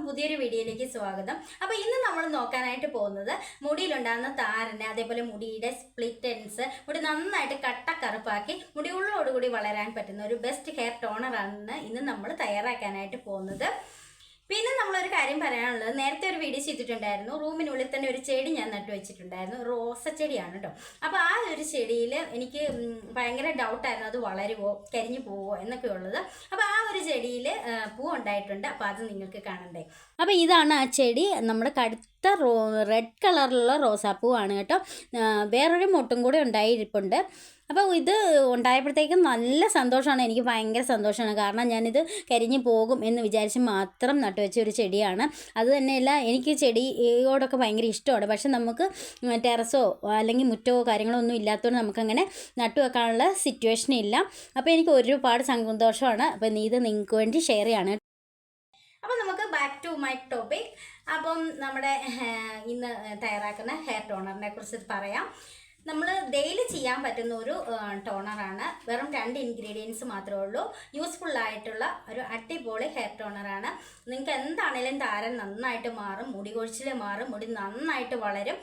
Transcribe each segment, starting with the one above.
എല്ലാവർക്കും പുതിയൊരു വീഡിയോയിലേക്ക് സ്വാഗതം. അപ്പോൾ ഇന്ന് നമ്മൾ നോക്കാനായിട്ട് പോകുന്നത് മുടിയിലുണ്ടാകുന്ന താരന് അതേപോലെ മുടിയുടെ സ്പ്ലിറ്റൻസ് മുടി നന്നായിട്ട് കട്ട കറുപ്പാക്കി കട്ടക്കറുപ്പാക്കി മുടിയുള്ളോടുകൂടി വളരാൻ പറ്റുന്ന ഒരു ബെസ്റ്റ് ഹെയർ ടോണറാണ് ഇന്ന് നമ്മൾ തയ്യാറാക്കാനായിട്ട് പോകുന്നത്. പിന്നെ നമ്മളൊരു കാര്യം പറയാനുള്ളത്. നേരത്തെ ഒരു വീഡിയോ ചെയ്തിട്ടുണ്ടായിരുന്നു. റൂമിനുള്ളിൽ തന്നെ ഒരു ചെടി ഞാൻ നട്ടു വെച്ചിട്ടുണ്ടായിരുന്നു. റോസ ചെടിയാണ് കേട്ടോ അപ്പോൾ ആ ഒരു ചെടിയിൽ എനിക്ക് ഭയങ്കര ഡൗട്ടായിരുന്നു അത് വളരുമോ കരിഞ്ഞു പോവോ എന്നൊക്കെ ഉള്ളത് അപ്പോൾ ആ ഒരു ചെടിയിൽ പൂ ഉണ്ടായിട്ടുണ്ട്. അപ്പോൾ അത് നിങ്ങൾക്ക് കാണണ്ടേ. അപ്പോൾ ഇതാണ് ആ ചെടി. നമ്മുടെ കടുത്ത റോ റെഡ് കളറിലുള്ള റോസാപ്പൂവാണ് കേട്ടോ. വേറൊരു മുട്ടും കൂടെ ഉണ്ടായിരിപ്പുണ്ട്. അപ്പോൾ ഇത് ഉണ്ടായപ്പോഴത്തേക്കും നല്ല സന്തോഷമാണ്. എനിക്ക് ഭയങ്കര സന്തോഷമാണ്. കാരണം ഞാനിത് കരിഞ്ഞു പോകും എന്ന് വിചാരിച്ച് മാത്രം നട്ടുവെച്ച ഒരു ചെടിയാണ്. അത് തന്നെയല്ല എനിക്ക് ചെടിയോടൊക്കെ ഭയങ്കര ഇഷ്ടമാണ്. പക്ഷെ നമുക്ക് ടെറസോ അല്ലെങ്കിൽ മുറ്റമോ കാര്യങ്ങളോ ഒന്നും ഇല്ലാത്തതുകൊണ്ട് നമുക്കങ്ങനെ നട്ടുവെക്കാനുള്ള സിറ്റുവേഷൻ ഇല്ല. അപ്പോൾ എനിക്ക് ഒരുപാട് സന്തോഷമാണ്. അപ്പോൾ നീ ഇത് നിങ്ങൾക്ക് വേണ്ടി ഷെയർ ചെയ്യാണ്. അപ്പോൾ നമുക്ക് ബാക്ക് ടു മൈ ടോപ്പിക് അപ്പം നമ്മുടെ ഇന്ന് തയ്യാറാക്കുന്ന ഹെയർ ടോണറിനെ കുറിച്ച് പറയാം. നമ്മൾ ഡെയിലി ചെയ്യാൻ പറ്റുന്ന ഒരു ടോണറാണ് വെറും രണ്ട് ഇൻഗ്രീഡിയൻസ് മാത്രമേ ഉള്ളൂ. യൂസ്ഫുൾ ആയിട്ടുള്ള ഒരു അടിപൊളി ഹെയർ ടോണറാണ് നിങ്ങൾക്ക് എന്താണേലും താരൻ നന്നായിട്ട് മാറും മുടി കൊഴിച്ചിൽ മാറും മുടി നന്നായിട്ട് വളരും.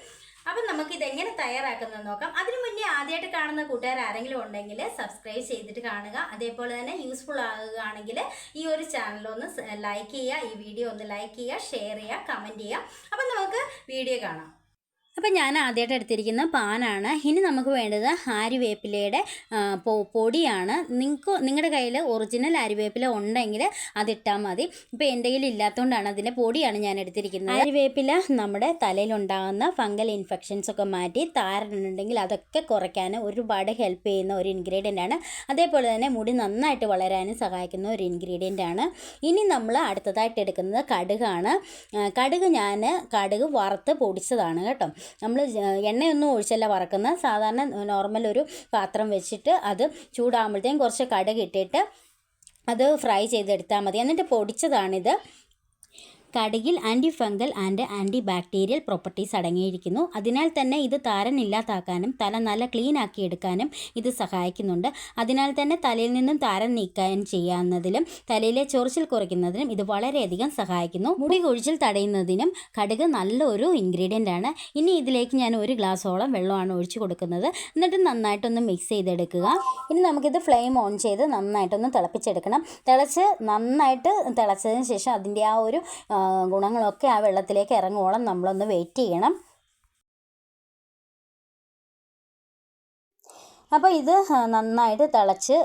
അപ്പം നമുക്ക് ഇതെങ്ങനെ തയ്യാറാക്കുന്നത് നോക്കാം. അതിനു മുന്നേ ആദ്യമായിട്ട് കാണുന്ന കൂട്ടുകാർ ആരെങ്കിലും ഉണ്ടെങ്കിൽ സബ്സ്ക്രൈബ് ചെയ്തിട്ട് കാണുക. അതേപോലെ തന്നെ യൂസ്ഫുൾ ആകുകയാണെങ്കിൽ ഈ ഒരു ചാനൽ ഒന്ന് ലൈക്ക് ചെയ്യുക. ഈ വീഡിയോ ഒന്ന് ലൈക്ക് ചെയ്യുക ഷെയർ ചെയ്യുക കമന്റ് ചെയ്യുക. അപ്പം നമുക്ക് വീഡിയോ കാണാം. അപ്പം ഞാൻ ആദ്യമായിട്ട് എടുത്തിരിക്കുന്ന പാനാണ്. ഇനി നമുക്ക് വേണ്ടത് ആരിവേപ്പിലയുടെ ആ, പൊ- പൊടിയാണ്. നിങ്ങൾക്ക് നിങ്ങളുടെ കയ്യിൽ ഒറിജിനൽ ആര്യവേപ്പില ഉണ്ടെങ്കിൽ അതിട്ടാൽ മതി. ഇപ്പോൾ എന്റെ കയ്യിൽ ഇല്ലാത്തതുകൊണ്ടാണ് അതിന്റെ പൊടിയാണ് ഞാൻ എടുത്തിരിക്കുന്നത്. ആര്യവേപ്പില നമ്മുടെ തലയിലുണ്ടാകുന്ന ഫംഗൽ ഇൻഫെക്ഷൻസ് ഒക്കെ മാറ്റി താരനുണ്ടെങ്കിൽ അതൊക്കെ കുറയ്ക്കാൻ ഒരുപാട് ഹെൽപ്പ് ചെയ്യുന്ന ഒരു ഇൻഗ്രീഡിയന്റ് ആണ്. അതേപോലെ തന്നെ മുടി നന്നായിട്ട് വളരാനും സഹായിക്കുന്ന ഒരു ഇൻഗ്രീഡിയന്റ് ആണ്. ഇനി നമ്മൾ അടുത്തതായിട്ട് എടുക്കുന്നത് കടുകാണ്. കടുക് ഞാൻ കടുക് വറുത്ത് പൊടിച്ചതാണ് കേട്ടോ. നമ്മൾ എണ്ണയൊന്നും ഒഴിച്ചല്ല വറക്കുന്നത് സാധാരണ നോർമൽ ഒരു പാത്രം വെച്ചിട്ട് അത് ചൂടാകുമ്പോഴത്തേക്കും കുറച്ച് കടുക് ഇട്ടിട്ട് അത് ഫ്രൈ ചെയ്തെടുത്താൽ മതി. എന്നിട്ട് പൊടിച്ചതാണിത്. കടുകിൽ antifungal and antibacterial properties അടങ്ങിയിരിക്കുന്നു. അതിനാൽ തന്നെ ഇത് താരൻ ഇല്ലാതാക്കാനും തല നല്ല ക്ലീൻ ആക്കി എടുക്കാനും ഇത് സഹായിക്കുന്നുണ്ട്. അതിനാൽ തന്നെ തലയിൽ നിന്നും താരൻ നീക്കാൻ ചെയ്യാവുന്നതിലും തലയിലെ ചൊറിച്ചിൽ കുറയ്ക്കുന്നതിനും ഇത് വളരെയധികം സഹായിക്കുന്നു. മുടി കൊഴിച്ചിൽ തടയുന്നതിനും കടുക് നല്ലൊരു ഇൻഗ്രീഡിയന്റ് ആണ്. ഇനി ഇതിലേക്ക് ഞാൻ ഒരു ഗ്ലാസ്സോളം വെള്ളമാണ് ഒഴിച്ചു കൊടുക്കുന്നത്. എന്നിട്ട് നന്നായിട്ടൊന്ന് മിക്സ് ചെയ്തെടുക്കുക. ഇനി നമുക്കിത് ഫ്ലെയിം ഓൺ ചെയ്ത് നന്നായിട്ടൊന്ന് തിളപ്പിച്ചെടുക്കണം. തിളച്ച് നന്നായിട്ട് തിളച്ചതിന് ശേഷം അതിന്റെ ആ ഒരു ഗുണങ്ങളൊക്കെ ആ വെള്ളത്തിലേക്ക് ഇറങ്ങുവോളം നമ്മളൊന്ന് വെയിറ്റ് ചെയ്യണം. അപ്പോൾ ഇത് നന്നായിട്ട് തിളച്ച്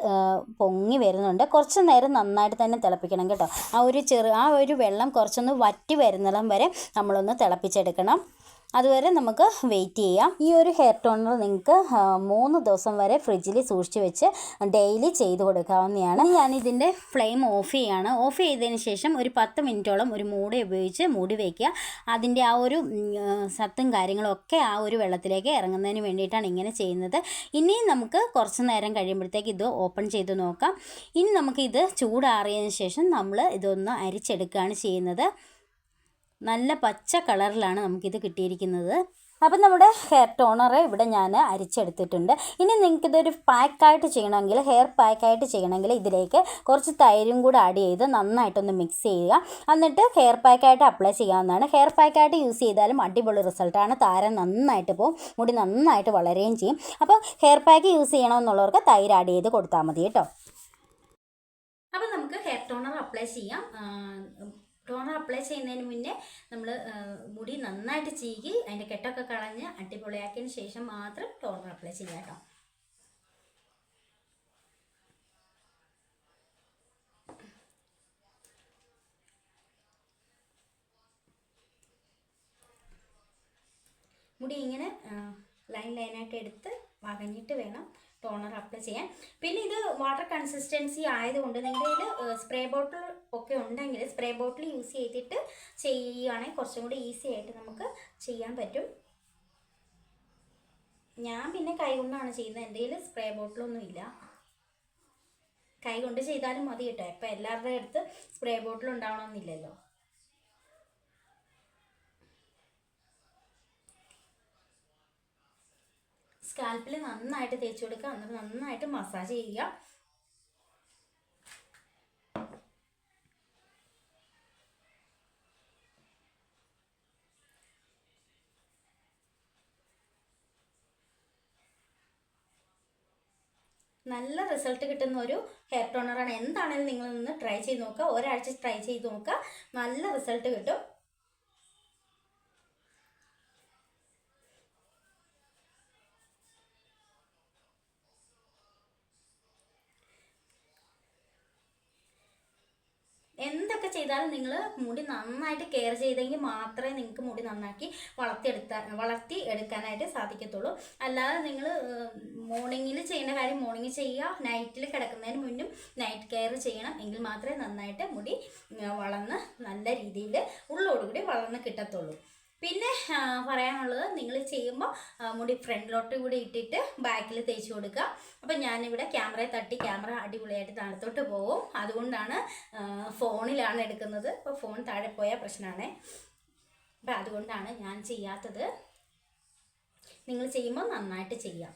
പൊങ്ങി വരുന്നുണ്ട്. കുറച്ച് നേരം നന്നായിട്ട് തന്നെ തിളപ്പിക്കണം കേട്ടോ. ആ ഒരു ചെറു ആ ഒരു വെള്ളം കുറച്ചൊന്ന് വറ്റി വരുന്നിടം വരെ നമ്മളൊന്ന് തിളപ്പിച്ചെടുക്കണം. അതുവരെ നമുക്ക് വെയിറ്റ് ചെയ്യാം. ഈ ഒരു ഹെയർ ടോണർ നിങ്ങൾക്ക് മൂന്ന് ദിവസം വരെ ഫ്രിഡ്ജിൽ സൂക്ഷിച്ച് വെച്ച് ഡെയിലി ചെയ്ത് കൊടുക്കാവുന്നതാണ്. ഞാൻ ഇതിന്റെ ഫ്ലെയിം ഓഫ് ചെയ്യാണ്. ഓഫ് ചെയ്തതിന് ശേഷം ഒരു പത്ത് മിനിറ്റോളം ഒരു മൂടി ഉപയോഗിച്ച് മൂടി വയ്ക്കുക അതിന്റെ ആ ഒരു സത്തും കാര്യങ്ങളും ഒക്കെ ആ ഒരു വെള്ളത്തിലേക്ക് ഇറങ്ങുന്നതിന് വേണ്ടിയിട്ടാണ് ഇങ്ങനെ ചെയ്യുന്നത്. ഇനിയും നമുക്ക് കുറച്ച് നേരം കഴിയുമ്പോഴത്തേക്ക് ഇത് ഓപ്പൺ ചെയ്ത് നോക്കാം. ഇനി നമുക്ക് ഇത് ചൂടാറിയതിന് ശേഷം നമ്മൾ ഇതൊന്ന് അരിച്ചെടുക്കുകയാണ് ചെയ്യുന്നത്. നല്ല പച്ച കളറിലാണ് നമുക്കിത് കിട്ടിയിരിക്കുന്നത്. അപ്പം നമ്മുടെ ഹെയർ ടോണർ ഇവിടെ ഞാൻ അരിച്ചെടുത്തിട്ടുണ്ട്. ഇനി നിങ്ങൾക്കിതൊരു പാക്കായിട്ട് ചെയ്യണമെങ്കിൽ ഹെയർ പാക്കായിട്ട് ചെയ്യണമെങ്കിൽ ഇതിലേക്ക് കുറച്ച് തൈരും കൂടെ ആഡ് ചെയ്ത് നന്നായിട്ടൊന്ന് മിക്സ് ചെയ്യുക. എന്നിട്ട് ഹെയർ പാക്കായിട്ട് അപ്ലൈ ചെയ്യാവുന്നതാണ്. ഹെയർ പാക്കായിട്ട് യൂസ് ചെയ്താലും അടിപൊളി റിസൾട്ടാണ് താരൻ നന്നായിട്ട് പോകും മുടി നന്നായിട്ട് വളരുകയും ചെയ്യും. അപ്പോൾ ഹെയർ പാക്ക് യൂസ് ചെയ്യണമെന്നുള്ളവർക്ക് തൈര് ആഡ് ചെയ്ത് കൊടുത്താൽ മതി കേട്ടോ. അപ്പോൾ നമുക്ക് ഹെയർ ടോണർ അപ്ലൈ ചെയ്യാം. ടോണർ അപ്ലൈ ചെയ്യുന്നതിന് മുന്നേ നമ്മൾ മുടി നന്നായിട്ട് ചീകി അതിന്റെ കെട്ടൊക്കെ കളഞ്ഞ് അടിപൊളിയാക്കിയതിന് ശേഷം മാത്രം ടോണർ അപ്ലൈ ചെയ്യാം കേട്ടോ മുടി ഇങ്ങനെ ലൈൻ ലൈനായിട്ട് എടുത്ത് വകഞ്ഞിട്ട് വേണം ടോണർ അപ്ലൈ ചെയ്യാൻ. പിന്നെ ഇത് വാട്ടർ കൺസിസ്റ്റൻസി ആയതുകൊണ്ട് നിങ്ങളുടെ സ്പ്രേ ബോട്ടിൽ ഒക്കെ ഉണ്ടെങ്കിൽ സ്പ്രേ ബോട്ടിൽ യൂസ് ചെയ്തിട്ട് ചെയ്യുകയാണെങ്കിൽ കുറച്ചും കൂടി ഈസി ആയിട്ട് നമുക്ക് ചെയ്യാൻ പറ്റും. ഞാൻ പിന്നെ കൈകൊണ്ടാണ് ചെയ്യുന്നത്. എന്റെ കയ്യിൽ സ്പ്രേ ബോട്ടിലൊന്നും ഇല്ല. കൈ കൊണ്ട് ചെയ്താലും മതി കേട്ടോ. ഇപ്പം എല്ലാവരുടെ അടുത്ത് സ്പ്രേ ബോട്ടിൽ ഉണ്ടാവണമെന്നില്ലല്ലോ. സ്കാൽപ്പിൽ നന്നായിട്ട് തേച്ച് കൊടുക്കുക. എന്നിട്ട് നന്നായിട്ട് മസാജ് ചെയ്യുക. നല്ല റിസൾട്ട് കിട്ടുന്ന ഒരു ഹെയർ ടോണറാണ് എന്താണെങ്കിലും നിങ്ങൾ നിന്ന് ട്രൈ ചെയ്ത് നോക്കുക. ഒരാഴ്ച ട്രൈ ചെയ്ത് നോക്കുക. നല്ല റിസൾട്ട് കിട്ടും. ചെയ്താലും നിങ്ങൾ മുടി നന്നായിട്ട് കെയർ ചെയ്തെങ്കിൽ മാത്രമേ നിങ്ങൾക്ക് മുടി നന്നാക്കി വളർത്തിയെടുത്താൻ വളർത്തി എടുക്കാനായിട്ട് സാധിക്കത്തുള്ളൂ. അല്ലാതെ നിങ്ങൾ മോർണിംഗിൽ ചെയ്യേണ്ട കാര്യം മോർണിംഗ് ചെയ്യുക നൈറ്റിൽ കിടക്കുന്നതിന് മുന്നും നൈറ്റ് കെയർ ചെയ്യണം എങ്കിൽ മാത്രമേ നന്നായിട്ട് മുടി വളർന്ന് നല്ല രീതിയിൽ ഉള്ളോടുകൂടി വളർന്ന് കിട്ടത്തുള്ളൂ. പിന്നെ പറയാനുള്ളത് നിങ്ങൾ ചെയ്യുമ്പോൾ മുടി ഫ്രണ്ടിലോട്ട് കൂടി ഇട്ടിട്ട് ബാക്കിൽ തേച്ച് കൊടുക്കുക. അപ്പം ഞാനിവിടെ ക്യാമറയെ തട്ടി ക്യാമറ അടിപൊളിയായിട്ട് താഴത്തോട്ട് പോകും അതുകൊണ്ടാണ് ഫോണിലാണ് എടുക്കുന്നത്. അപ്പോൾ ഫോൺ താഴെ പോയാൽ പ്രശ്നമാണ്. അപ്പം അതുകൊണ്ടാണ് ഞാൻ ചെയ്യാത്തത്. നിങ്ങൾ ചെയ്യുമ്പോൾ നന്നായിട്ട് ചെയ്യാം.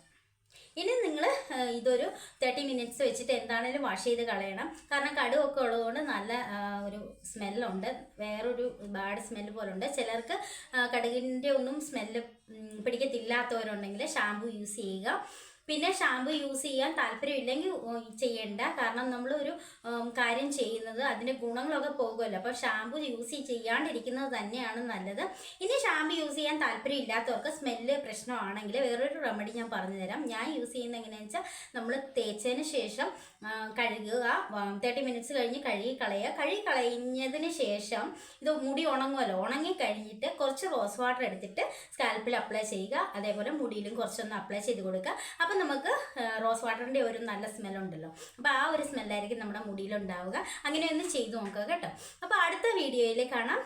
ഇനി നിങ്ങൾ ഇതൊരു തേർട്ടി മിനിറ്റ്സ് വെച്ചിട്ട് എന്താണേലും വാഷ് ചെയ്ത് കളയണം. കാരണം കടുവൊക്കെ ഉള്ളതുകൊണ്ട് നല്ല ഒരു സ്മെല്ലുണ്ട് വേറൊരു ബാഡ് സ്മെല്ല് പോലെ ഉണ്ട് ചിലർക്ക് കടുകിന്റെ ഒന്നും സ്മെല്ല് പിടിക്കത്തില്ലാത്തവരുണ്ടെങ്കിൽ ഷാമ്പു യൂസ് ചെയ്യുക. പിന്നെ ഷാമ്പു യൂസ് ചെയ്യാൻ താല്പര്യമില്ലെങ്കിൽ ചെയ്യേണ്ട. കാരണം നമ്മൾ ഒരു കാര്യം ചെയ്യുന്നത് അതിന്റെ ഗുണങ്ങളൊക്കെ പോകുമല്ലോ. അപ്പോൾ ഷാമ്പു യൂസ് ചെയ്യാണ്ടിരിക്കുന്നത് തന്നെയാണ് നല്ലത്. ഇനി ഷാമ്പു യൂസ് ചെയ്യാൻ താല്പര്യം ഇല്ലാത്തവർക്ക് സ്മെല്ല് പ്രശ്നമാണെങ്കിൽ വേറൊരു റെമഡി ഞാൻ പറഞ്ഞു തരാം ഞാൻ യൂസ് ചെയ്യുന്നത് എങ്ങനെയാണെന്ന് വെച്ചാൽ നമ്മൾ തേച്ചതിന് ശേഷം കഴുകുക. തേർട്ടി മിനിറ്റ്സ് കഴിഞ്ഞ് കഴുകി കളയുക. കഴുകി കളഞ്ഞതിന് ശേഷം ഇത് മുടി ഉണങ്ങുമല്ലോ. ഉണങ്ങി കഴിഞ്ഞിട്ട് കുറച്ച് റോസ് വാട്ടർ എടുത്തിട്ട് സ്കാൽപ്പിൽ അപ്ലൈ ചെയ്യുക. അതേപോലെ മുടിയിലും കുറച്ചൊന്ന് അപ്ലൈ ചെയ്ത് കൊടുക്കുക. അപ്പം നമുക്ക് റോസ് വാട്ടറിന്റെ ഒരു നല്ല സ്മെല്ലുണ്ടല്ലോ. അപ്പോൾ ആ ഒരു സ്മെല്ലായിരിക്കും നമ്മുടെ മുടിയിലുണ്ടാവുക. അങ്ങനെ ഒന്ന് ചെയ്തു നോക്കുക കേട്ടോ. അപ്പോൾ അടുത്ത വീഡിയോയിൽ കാണാം.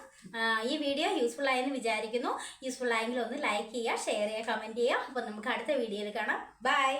ഈ വീഡിയോ യൂസ്ഫുൾ ആയെന്ന് വിചാരിക്കുന്നു. യൂസ്ഫുൾ ആയെങ്കിൽ ഒന്ന് ലൈക്ക് ചെയ്യുക ഷെയർ ചെയ്യുക കമന്റ് ചെയ്യുക. അപ്പോൾ നമുക്ക് അടുത്ത വീഡിയോയിൽ കാണാം. ബൈ